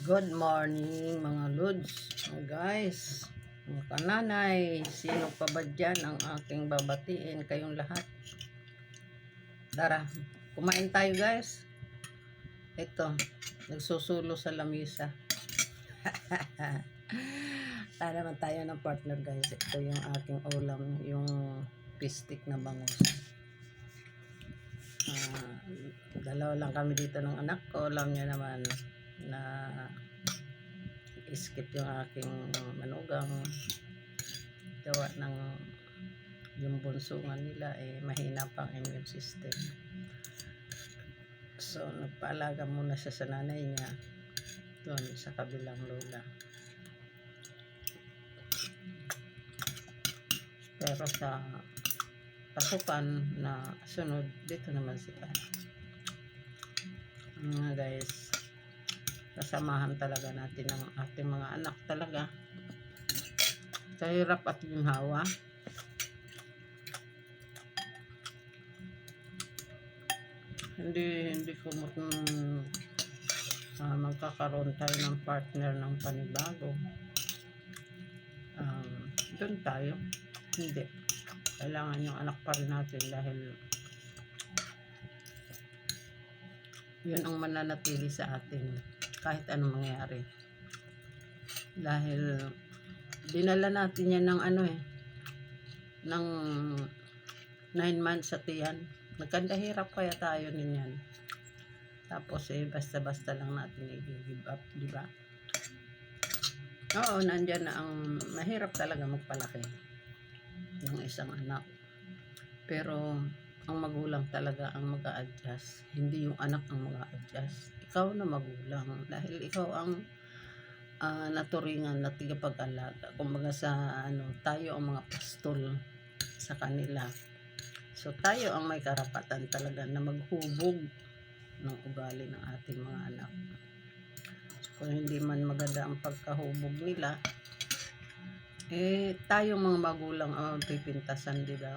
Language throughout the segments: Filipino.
Good morning mga lods, mga guys, mga kananay, sino pa ba dyan ang aking babatiin kayong lahat? Tara, kumain tayo guys. Ito, nagsusulo sa lamisa. Tara naman tayo ng partner guys. Ito yung aking ulam, yung pistik na bangus. Ah, dalawa lang kami dito ng anak ko. Alam niya naman na skip yung aking manugang. Gawa ng yung bunsungan nila eh mahina pang immune system. So nagpaalaga muna siya sa nanay niya doon sa kabilang lola. Pero sa pasukan na sunod dito naman sila mga guys kasamahan talaga natin ang ating mga anak talaga. Sa hirap at ginhawa. Hindi hindi ko mm, ah, magkakaroon tayo ng partner ng panibago. Um, doon tayo. Hindi. Kailangan yung anak pa rin natin dahil yun ang mananatili sa atin kahit anong mangyari. Dahil dinala natin yan ng ano eh, ng 9 months sa tiyan. Nagkandahirap kaya tayo ninyan. Tapos eh, basta-basta lang natin i-give up, di ba? Oo, nandyan na ang mahirap talaga magpalaki ng isang anak. Pero ang magulang talaga ang mag adjust hindi yung anak ang mag adjust ikaw na magulang. Dahil ikaw ang uh, naturingan na tigapag-alaga kumbaga sa ano tayo ang mga pastol sa kanila. So tayo ang may karapatan talaga na maghubog ng ugali ng ating mga anak. So, kung hindi man maganda ang pagkahubog nila eh tayo mga magulang ang pipintasan di ba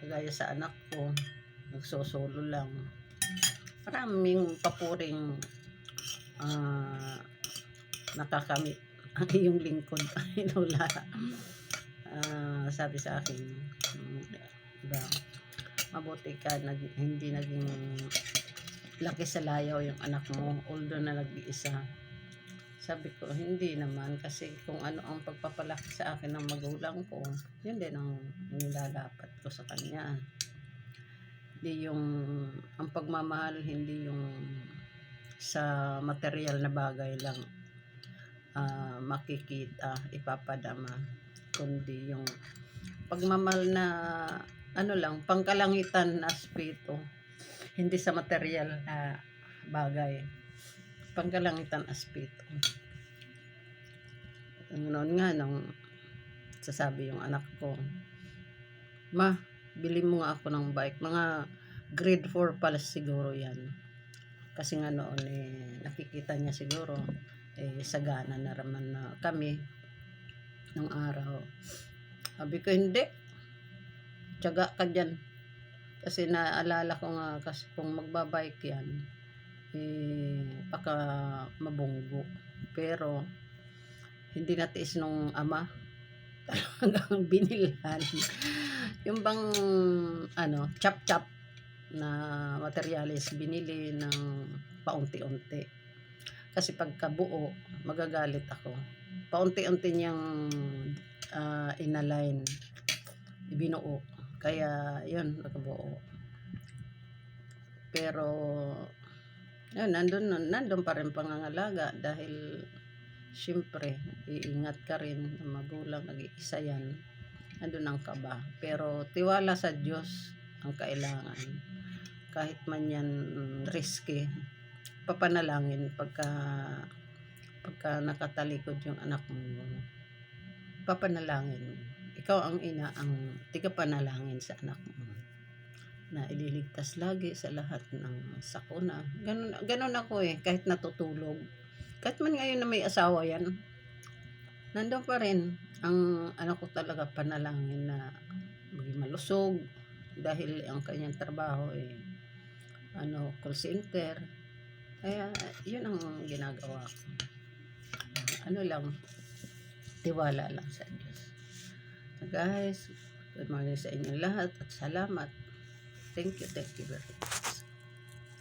kagaya sa anak ko nagsosolo lang. Maraming papuring uh, nakakamit ang iyong lingkod Lola. Uh, sabi sa akin diba, mabuti ka nag, hindi naging laki sa layaw yung anak mo although na nag-iisa sabi ko hindi naman kasi kung ano ang pagpapalaki sa akin ng magulang ko yun din ang nilalapat ko sa kanya. Hindi yung ang pagmamahal hindi yung sa material na bagay lang uh, makikita ipapadama kundi yung pagmamahal na ano lang pangkalangitan na aspeto hindi sa material na bagay pangkalangitan aspeto noon nga nung sasabi yung anak ko ma bili mo nga ako ng bike. Mga grade 4 pala siguro yan. Kasi nga noon eh, nakikita niya siguro eh, sagana na raman na kami ng araw. Sabi ko, hindi. Tiyaga ka dyan. Kasi naalala ko nga, kasi kung magbabike yan, eh, baka mabunggo. Pero, hindi natiis nung ama hanggang binilhan. yung bang ano, chop-chop na materialis binili ng paunti-unti. Kasi pagka buo, magagalit ako. Paunti-unti niyang uh, inalign, binuo. Kaya, yun, nakabuo. Pero, yun, nandun, nandun pa rin pangangalaga dahil syempre, iingat ka rin, magulang, nag-iisa yan, andun ang kaba. Pero tiwala sa Diyos ang kailangan. Kahit man yan risky, papanalangin pagka pagka nakatalikod yung anak mo, papanalangin. Ikaw ang ina, ang tiga panalangin sa anak mo na ililigtas lagi sa lahat ng sakuna. Ganun, ganun ako eh, kahit natutulog kahit man ngayon na may asawa yan, nandun pa rin ang anak ko talaga panalangin na maging malusog dahil ang kanyang trabaho eh ano call center Kaya, yun ang ginagawa ko. Ano lang, tiwala lang sa Diyos. So guys, good morning sa inyo lahat at salamat. Thank you thank you very much